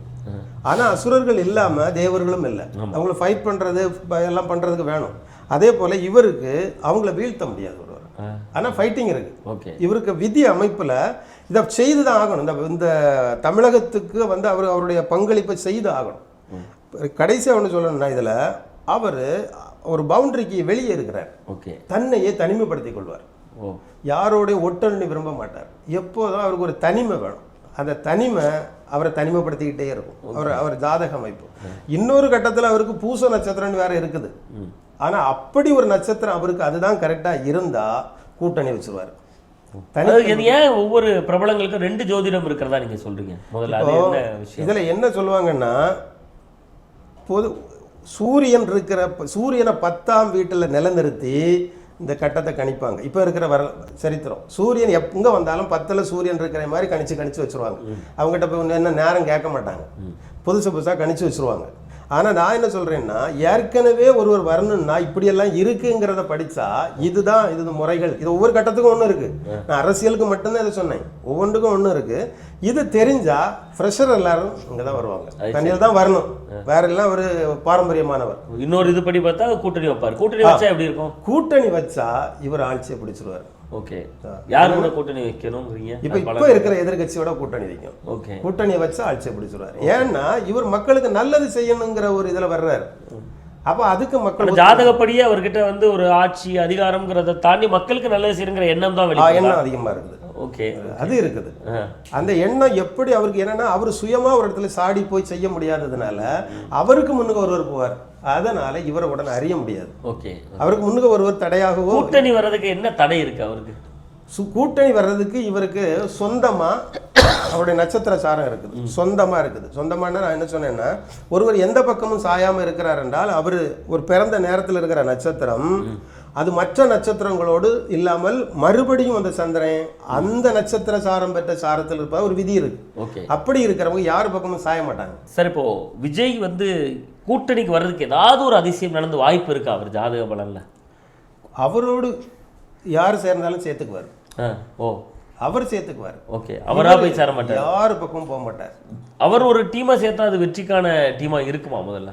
ஆனா அசுரர்கள் இல்லாம தேவர்களும் இல்லை. அவங்கள ஃபைட் பண்றது ப- எல்லாம் பண்றதுக்கு வேணும். அதே போல இவருக்கு அவங்கள வீழ்த்த முடியாது ஒருவர். ஆனா ஃபைட்டிங் இருக்கு. ஓகே. இவருக்கு விதி அமைப்புல இதை செய்து தான் ஆகணும். இந்த இந்த தமிழகத்துக்கு வந்து அவர் அவருடைய பங்களிப்பை செய்து ஆகணும். கடைசியாக ஒன்று சொல்லணும்னா இதுல அவர் ஒரு பவுண்டரிக்கு வெளியே இருக்கிறார் ஓகே. தன்னையே தனிமைப்படுத்திக் கொள்வார். யாரோடைய ஒட்டல்னு விரும்ப மாட்டார். எப்போதும் அவருக்கு ஒரு தனிமை வேணும். அந்த தனிமை அவரை தனிமைப்படுத்திக்கிட்டே இருக்கும். அவர் அவர் ஜாதக அமைப்பு. இன்னொரு கட்டத்தில் அவருக்கு பூச நட்சத்திரம்னு வேற இருக்குது. ஆனா அப்படி ஒரு நட்சத்திரம் அவருக்கு அதுதான் கரெக்டா இருந்தா கூட்டணி வச்சிருவாரு. ஏன் ஒவ்வொரு பிரபலங்களுக்கும் ரெண்டு ஜோதிடம் இருக்கிறதா நீங்க சொல்றீங்க? முதல்ல இதுல என்ன சொல்லுவாங்கன்னா பொது சூரியன் இருக்கிற சூரியனை பத்தாம் வீட்டுல நிலைநிறுத்தி இந்த கட்டத்தை கணிப்பாங்க. இப்போ இருக்கிற வர சரித்திரம். சூரியன் எங்க வந்தாலும் பத்துல சூரியன் இருக்கிற மாதிரி கணிச்சு கணிச்சு வச்சிருவாங்க. அவங்ககிட்ட போய் என்ன நேரம் கேட்க மாட்டாங்க. புதுசு புதுசா கணிச்சு வச்சிருவாங்க. ஆனா நான் என்ன சொல்றேன்னா ஏற்கனவே ஒருவர் வரணும்னா இப்படியெல்லாம் இருக்குங்கிறத படிச்சா இதுதான் இது முறைகள். இது ஒவ்வொரு கட்டத்துக்கும் ஒண்ணு இருக்கு. நான் அரசியலுக்கு மட்டும்தான் இதை சொன்னேன். ஒவ்வொன்றுக்கும் ஒண்ணு இருக்கு. இது தெரிஞ்சா ஃப்ரெஷர் எல்லாரும் இங்க தான் வருவாங்க தனியில் தான் வரணும். வேற எல்லாம் ஒரு பாரம்பரியமானவர். இன்னொரு இது படி பார்த்தா கூட்டணி வைப்பார். கூட்டணி வச்சா எப்படி இருக்கும்? கூட்டணி வச்சா இவர் ஆட்சியை பிடிச்சிருவார். ஓகே. யார் கூட கூட்டணி வைக்கணும்ங்கிறீங்க? இப்ப இப்ப இருக்கிற எதிர்கட்சியோட கூட்டணி வைக்கும். ஓகே. கூட்டணியை வச்சு ஆட்சியை பிடிச்சிருவார். ஏன்னா இவர் மக்களுக்கு நல்லது செய்யணுங்கிற ஒரு இதுல வர்றாரு. அப்ப அதுக்கு மக்கள் ஜாதகப்படியே அவர்கிட்ட வந்து ஒரு ஆட்சி அதிகாரம்ங்கிறத தாண்டி மக்களுக்கு நல்லது செய்யுங்கிற எண்ணம் தான் எண்ணம் அதிகமா இருக்குது. ஓகே அது இருக்குது. அந்த எண்ணம் எப்படி அவருக்கு என்னன்னா அவர் சுயமா ஒரு இடத்துல சாடி போய் செய்ய முடியாததுனால அவருக்கு முன்னுக்கு ஒருவர் போவார். அதனால இவரை உடனே அறிய முடியாது. ஓகே அவருக்கு முன்னுக்கு ஒருவர் தடையாகவோ கூட்டணி வர்றதுக்கு என்ன தடை இருக்கு அவருக்கு? சு கூட்டணி வர்றதுக்கு இவருக்கு சொந்தமா அவருடைய நட்சத்திர சாரம் இருக்குது சொந்தமா இருக்குது. சொந்தமானா நான் என்ன சொன்னேன்னா ஒருவர் எந்த பக்கமும் சாயாம இருக்கிறார் என்றால் அவர் ஒரு பிறந்த நேரத்தில் இருக்கிற நட்சத்திரம் அது மற்ற நட்சத்திரங்களோடு இல்லாமல் மறுபடியும் அந்த சந்திரன் அந்த நட்சத்திர சாரம் பெற்ற சாரத்தில் இருப்ப ஒரு விதி இருக்கு. ஓகே. அப்படி இருக்கிறவங்க யார் பக்கமும் சாய மாட்டாங்க. சார் இப்போ விஜய் வந்து கூட்டணிக்கு வர்றதுக்கு ஏதாவது ஒரு அதிசயம் நடந்து வாய்ப்பு இருக்கா அவர் ஜாதக பலன்ல? அவரோடு யார் சேர்ந்தாலும் சேர்த்துக்குவார். ஓ. அவர் சேர்த்துக்குவார். ஓகே அவரா போய் சேர மாட்டார்? யார் பக்கமும் போக மாட்டார். அவர் ஒரு டீமா சேர்த்தா அது வெற்றிக்கான டீமா இருக்குமா முதல்ல?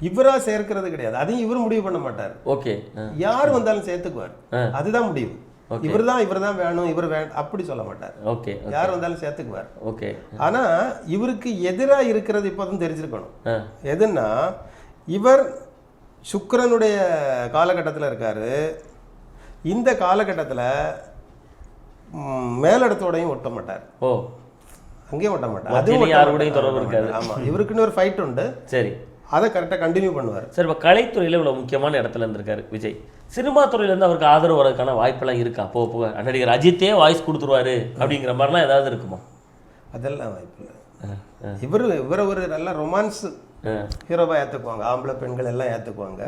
இவரா சேர்க்கிறது கிடையாது. அதையும் இவர் முடிவு பண்ண மாட்டார். ஓகே. யார் வந்தாலும் சேர்த்துக்குவார். அதுதான் முடிவு. இவர் தான் இவர் தான் வேணும் இவர் வே அப்படி சொல்ல மாட்டார். ஓகே யார் வந்தாலும் சேர்த்துக்குவார். ஓகே. ஆனா இவருக்கு எதிரா இருக்கிறது இப்போதும் தெரிஞ்சிருக்கணும். எதுன்னா இவர் சுக்கிரனுடைய காலகட்டத்தில் இருக்காரு. இந்த காலகட்டத்தில் மேலிடத்தோடையும் ஒட்ட மாட்டார். ஓ. அங்கேயும் ஒட்ட மாட்டார். மத்தியில ஒட்ட யார் கூடயும் மாட்டார். தொடர்பு இருக்காது. ஆமா. இவருக்குன்னு ஒரு ஃபைட் உண்டு. சரி. அதை கரெக்டாக கண்டினியூ பண்ணுவார். சார் இப்போ கலைத்துறையில் இவ்வளோ முக்கியமான இடத்துல இருந்திருக்காரு விஜய். சினிமா துறையிலேருந்து அவருக்கு ஆதரவு வரதுக்கான வாய்ப்பெல்லாம் இருக்கா? போக போக நடிகர் அஜித்தே வாய்ஸ் கொடுத்துருவாரு அப்படிங்கிற மாதிரிலாம் ஏதாவது இருக்குமா? அதெல்லாம் வாய்ப்பு இல்லை. இவர் இவரை ஒரு நல்ல ரொமான்ஸ் ஹீரோவாக ஏற்றுக்குவாங்க ஆம்பளை பெண்கள் எல்லாம் ஏற்றுக்குவாங்க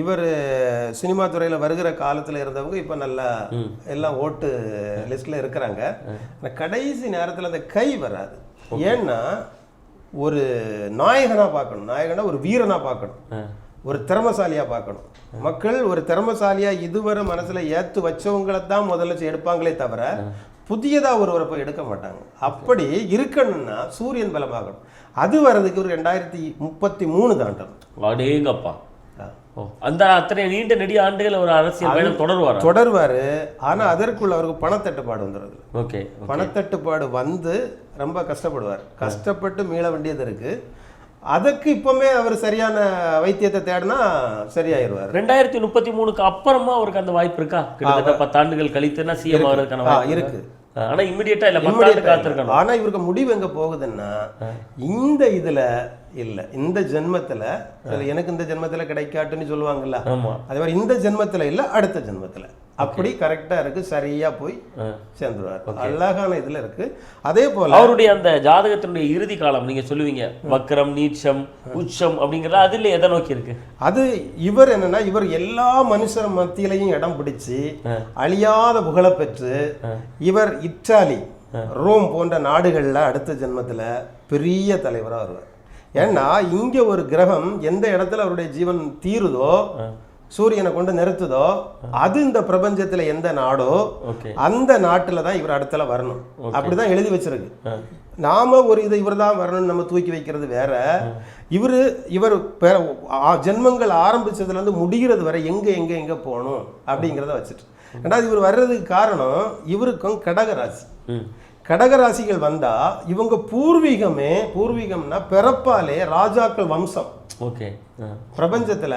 இவர் சினிமா துறையில் வருகிற காலத்தில் இருந்தவங்க இப்போ நல்லா எல்லாம் ஓட்டு லிஸ்ட்டில் இருக்கிறாங்க. கடைசி நேரத்தில் அந்த கை வராது. ஏன்னா ஒரு நாயகனாக பார்க்கணும். நாயகனா ஒரு வீரனாக பார்க்கணும். ஒரு திறமசாலியாக பார்க்கணும். மக்கள் ஒரு திறமசாலியாக இதுவரை மனசில் ஏற்று வச்சவங்களை தான் முதல்ல எடுப்பாங்களே தவிர புதியதாக ஒருவரை போய் எடுக்க மாட்டாங்க. அப்படி இருக்கணும்னா சூரியன் பலமாகணும். அது வர்றதுக்கு ஒரு ரெண்டாயிரத்தி முப்பத்தி மூணு தாண்டணும் அடேங்கப்பா. அந்த அத்தனை நீண்ட நெடிய ஆண்டுகள் ஒரு அரசியல் பயணம் தொடருவாரா? தொடர்வார். ஆனால் அதற்குள்ள அவருக்கு பணத்தட்டுப்பாடு வந்துடுது ஓகே. பணத்தட்டுப்பாடு வந்து ரொம்ப கஷ்டப்படுவார். கஷ்டப்பட்டு மீள வேண்டியது இருக்கு. அதுக்கு இப்பவுமே அவர் சரியான வைத்தியத்தை தேடினா சரியாயிருவார். ரெண்டாயிரத்தி முப்பத்தி மூணுக்கு அப்புறமா அவருக்கு அந்த வாய்ப்பு இருக்கா? கிட்டத்தட்ட பத்தாண்டுகள் கழித்துனா சிஎம் ஆகிறதுக்கான வாய்ப்பு இருக்கு. ஆனா இமிடியேட்டா இல்ல பத்தாண்டு காத்திருக்கணும். ஆனா இவருக்கு முடிவு எங்க போகுதுன்னா இந்த இதுல இல்ல இந்த ஜென்மத்துல எனக்கு இந்த ஜென்மத்துல கிடைக்காட்டுன்னு சொல்லுவாங்கல்ல. அதே மாதிரி இந்த ஜென்மத்துல இல்ல அடுத்த ஜென்மத்துல. அப்படி கரெக்டா இருக்கு சரியா போய். சேர்ந்துருவார். அழகான இதுல இருக்கு. அதே போல அவருடைய அந்த ஜாதகத்தினுடைய இறுதி காலம் நீங்க சொல்லுவீங்க வக்ரம் நீச்சம் உச்சம் அப்படிங்கறது அதுல எதை நோக்கி இருக்கு? அது இவர் என்னன்னா இவர் எல்லா மனுஷர் மத்தியிலையும் இடம் பிடிச்சு அழியாத புகழை பெற்று இவர் இத்தாலி ரோம் போன்ற நாடுகள்ல அடுத்த ஜென்மத்துல பெரிய தலைவரா வருவார். ஏன்னா இங்க ஒரு கிரகம் எந்த இடத்துல அவருடைய ஜீவன் தீருதோ சூரியனை கொண்டு நிறுத்துதோ அது இந்த பிரபஞ்சத்துல எந்த நாடோ அந்த நாட்டுல தான் இவர் அடுத்தல வரணும். அப்படிதான் எழுதி வச்சிருக்கு. நாம ஒரு இது இவர் தான் வரணும்னு நம்ம தூக்கி வைக்கிறது வேற. இவர் இவர் ஜென்மங்கள் ஆரம்பிச்சதுல இருந்து முடிகிறது வரை எங்க எங்க எங்க போகணும் அப்படிங்கிறத வச்சுட்டு. ரெண்டாவது இவர் வர்றதுக்கு காரணம் இவருக்கும் கடக ராசி ம். கடக ராசிகள் வந்தா இவங்க பூர்வீகமே பூர்வீகம்னா பிறப்பாலே ராஜாக்கள் வம்சம். ஓகே. பிரபஞ்சத்துல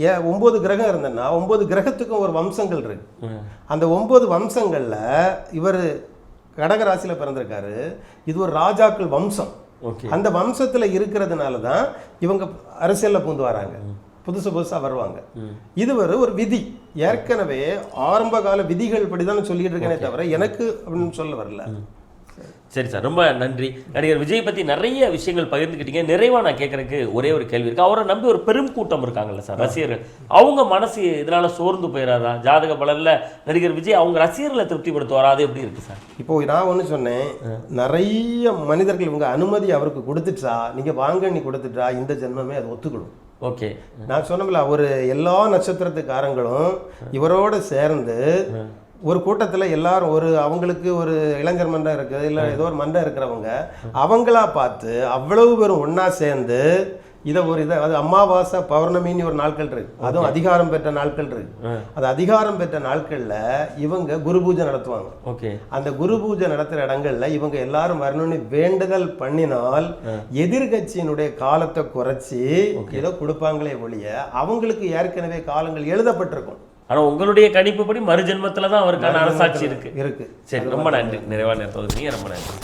ஏ ஒன்பது கிரகம் இருந்ததுன்னா ஒன்பது கிரகத்துக்கும் ஒரு வம்சங்கள் இருக்கு. அந்த ஒன்பது வம்சங்கள்ல இவர் கடகராசியில பிறந்திருக்காரு. இது ஒரு ராஜாக்கள் வம்சம். அந்த வம்சத்துல இருக்கிறதுனால தான் இவங்க அரசியல்ல பூந்து வராங்க. புதுசு புதுசா வருவாங்க. இது ஒரு ஒரு விதி. ஏற்கனவே ஆரம்ப கால விதிகள் படிதான் சொல்லிட்டு இருக்கேனே தவிர எனக்கு அப்படின்னு சொல்ல வரல. சரி சார் ரொம்ப நன்றி. நடிகர் விஜய் பத்தி நிறைய விஷயங்கள் பகிர்ந்துக்கிட்டீங்க. நிறைவா நான் கேட்கறதுக்கு ஒரே ஒரு கேள்வி இருக்கு. அவரை நம்பி ஒரு பெரும் கூட்டம் இருக்காங்கல்ல சார் ரசிகர்கள். அவங்க மனசு இதனால சோர்ந்து போயிடாதா ஜாதக பலன்ல நடிகர் விஜய் அவங்க ரசிகர்களை திருப்திப்படுத்துவாரா? அது எப்படி இருக்கு சார்? இப்போ நான் ஒன்று சொன்னேன். நிறைய மனிதர்கள் இவங்க அனுமதி அவருக்கு கொடுத்துட்டா நீங்க வாங்க நீ கொடுத்துட்டா இந்த ஜென்மமே அது ஒத்துக்கணும் ஓகே. நான் சொன்னோம்ல ஒரு எல்லா நட்சத்திரத்துக்காரங்களும் இவரோட சேர்ந்து ஒரு கூட்டத்துல எல்லாரும் ஒரு அவங்களுக்கு ஒரு இளைஞர் மன்றம் இருக்குது இல்லை ஏதோ ஒரு மன்றம் இருக்கிறவங்க அவங்களா பார்த்து அவ்வளவு பேரும் ஒண்ணா சேர்ந்து இதை ஒரு இதை அது அமாவாசை பௌர்ணமின்னு ஒரு நாட்கள் இருக்கு. அதுவும் அதிகாரம் பெற்ற நாட்கள் இருக்கு. அது அதிகாரம் பெற்ற நாட்கள்ல இவங்க குரு பூஜை நடத்துவாங்க. ஓகே. அந்த குரு பூஜை நடத்துற இடங்கள்ல இவங்க எல்லாரும் வரணும்னு வேண்டுதல் பண்ணினால் எதிர்கட்சியினுடைய காலத்தை குறைச்சி ஏதோ கொடுப்பாங்களே ஒழிய அவங்களுக்கு ஏற்கனவே காலங்கள் எழுதப்பட்டிருக்கும். ஆனா உங்களுடைய கணிப்புப்படி மறு ஜென்மத்துல தான் அவருக்கான அரசாட்சி இருக்கு. இருக்கு. சரி ரொம்ப நன்றி. நிறைவா நேரத்தை. ரொம்ப நன்றி.